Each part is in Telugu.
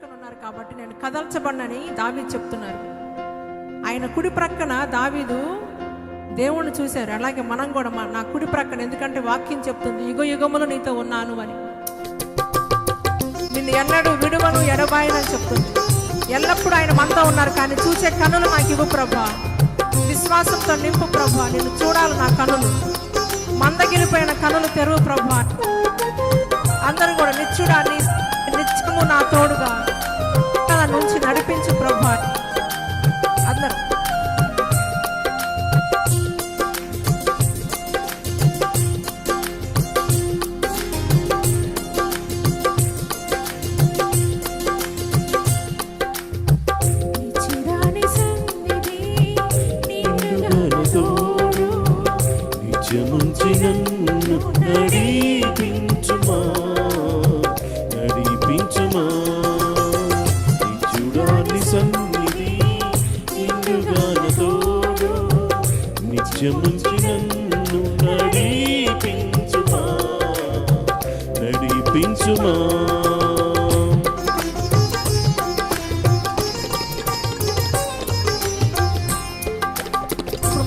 ప్రక్కన ఉన్నారు కాబట్టి నేను కదల్చబడినని దావీదు చెప్తున్నారు. ఆయన కుడి ప్రక్కన దావీదు దేవుణ్ణి చూశారు. అలాగే మనం కూడా మా- నా కుడి ప్రక్కన ఎందుకంటే వాక్యం చెప్తుంది యుగ యుగములు నీతో ఉన్నాను అని. నిన్ను ఎన్నడూ విడువను ఎడబాయనని చెప్తుంది. ఎల్లప్పుడూ ఆయన మనతో ఉన్నారు కానీ చూసే కనులు నాకు ఇవ్వు ప్రభా. విశ్వాసంతో నింపు ప్రభా. నిన్ను చూడాలి నా కనులు. మందగిలిపోయిన కనులు తెరువు ప్రభా.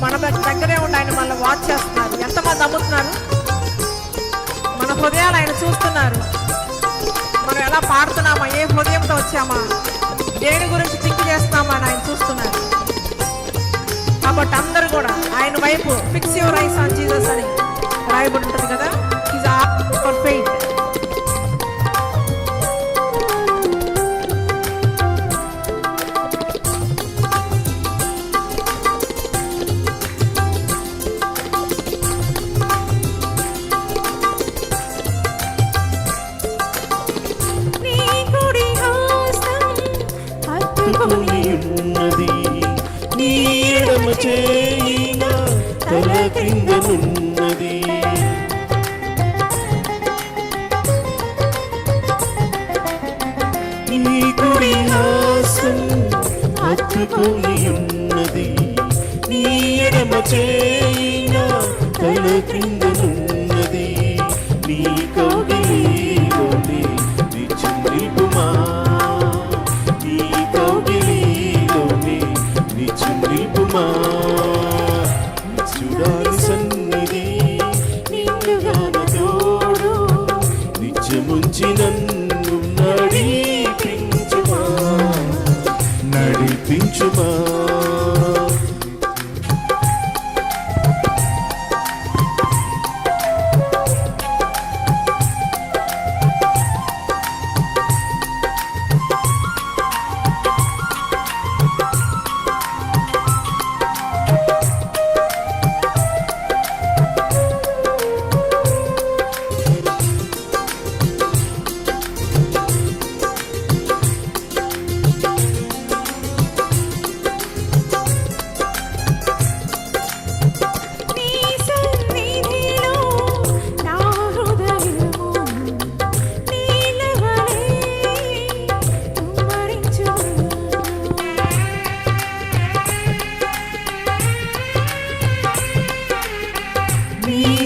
మన దగ్గరే ఉండి ఆయన మనల్ని వాచ్ చేస్తున్నారు. ఎంతమంది నమ్ముతున్నారు మన హృదయాలు ఆయన చూస్తున్నారు. మనం ఎలా పాడుతున్నామా? ఏ హృదయంతో వచ్చామా? దేని గురించి థింక్ చేస్తున్నామా అని ఆయన చూస్తున్నారు. కాబట్టి అందరూ కూడా ఆయన వైపు fix your eyes on Jesus అని రాయబడి ఉంటుంది కదా? ఈజ్ ఫర్ ఫెయిత్ హత్తుకొని ఉన్నది. నీ ఎడమ చేయిన తల క్రిందనున్నది నీ కుడి హాసం ఉన్నది. నీ ఎడమ చేయిన నడిపించుమా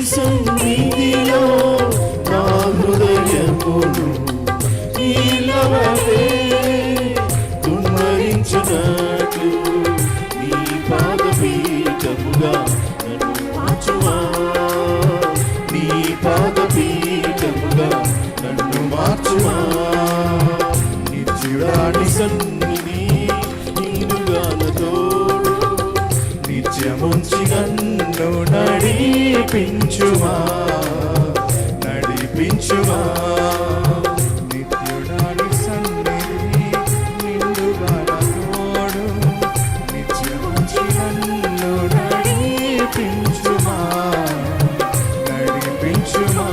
సన్నిధిలో నా హృదయమును నడిపించుమా నడిపించుమా. నిత్యుడాని సన్నిధి నిండుగాన తోడు నిత్యముంచి నన్ను నడిపించుమా. నడిపించుమా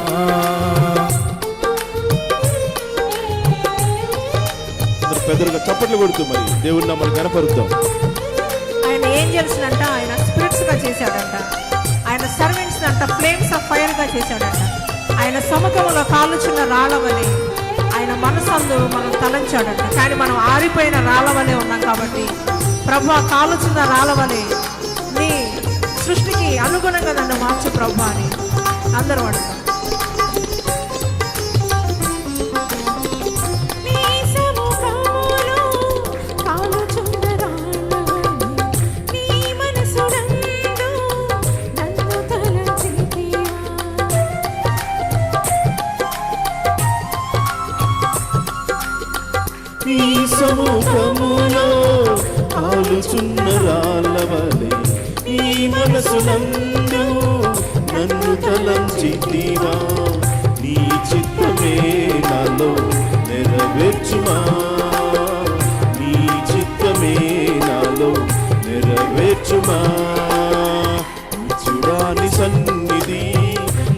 పెద్దలుగా చప్పట్లు కొడుతూ మరి దేవుని నమ్మని కనపరుద్దాం ఆయన ఏంజల్స్ అంట ఆయన స్పిరిట్స్గా చేశాడంట. ఆయన సర్వెంట్స్ అంట ఫ్లేమ్స్ ఆఫ్ ఫైర్గా చేశాడంట. ఆయన సముఖంలో కాలుచున్న రాళ్ళవని ఆయన మనసందు మనం తలంచాడంట. కానీ మనం ఆరిపోయిన రాళ్ళవలే ఉన్నాం కాబట్టి ప్రభు ఆ కాలుచున్న రాళ్ళవలే నీ సృష్టికి అనుగుణంగా నన్ను మార్చు ప్రభు అని అందరూ అడుగుతారు. సముఖములో ఆలుచున్న రాళ్ళవలే నీ మనసునందు నన్ను తలంచితివా నీ చిత్తమే నాలో నెరవేర్చుమా. నీ చిత్తమే నాలో నెరవేర్చుమా. చూడాని సన్నిధి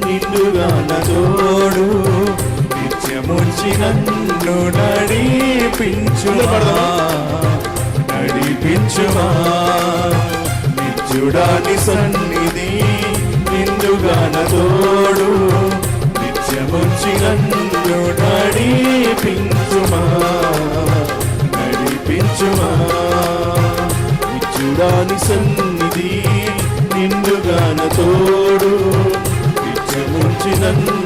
నిన్నుగా నోడు నిత్యముంచి నన్ను నడిపించుమా? నడిపించుమా? నిత్యుడాని సన్నిధి నిందుగాన తోడు. నిత్యముంచి నన్ను నడిపించుమా? నడిపించుమా? చూడాని సన్నిధి నిండుగాన తోడు. నిత్యముంచి నన్ను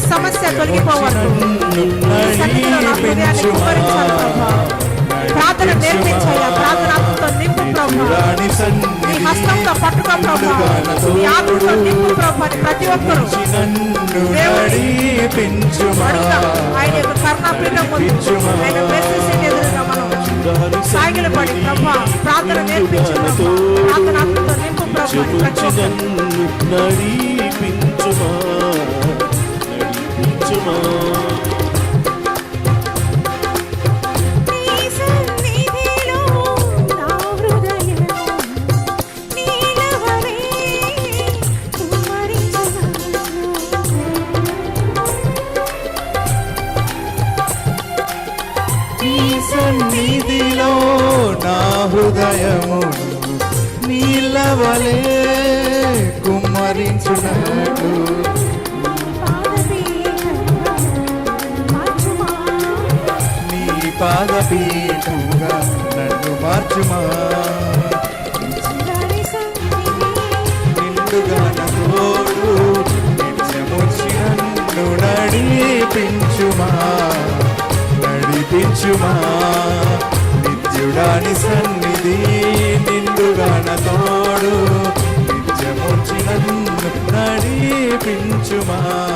ప్రతి సమస్య తొలగిపోవాలి ప్రార్థన నేర్పించయ్యా ప్రార్థనతో నింపు ప్రభా. నీ హస్తంతో పట్టుకో ప్రభా. నీ ఆత్మతో నింపు ప్రభా ప్రతి ఒక్కరు నన్ను ఆయన యొక్క కరుణాపీఠం ముందు ఆయన ఎదురుగా మనం పడి ప్రభా ప్రార్థన నేర్పించు ప్రార్థన నింపు ప్రభా ప్రతి నన్ను నడిపించుమా సన్నిధిలో నా నీలవలే నీ సన్నిధిలో పాదపీఠంగా నన్ను మార్చుమా. నిండుగా నోడు నిత్యముచ్చి నన్ను నడిపించుమా. నడిపించుమా. నిత్యుడాని సన్నిధి నిండుగా తోడు నిత్యముచ్చి నన్ను నడిపించుమా.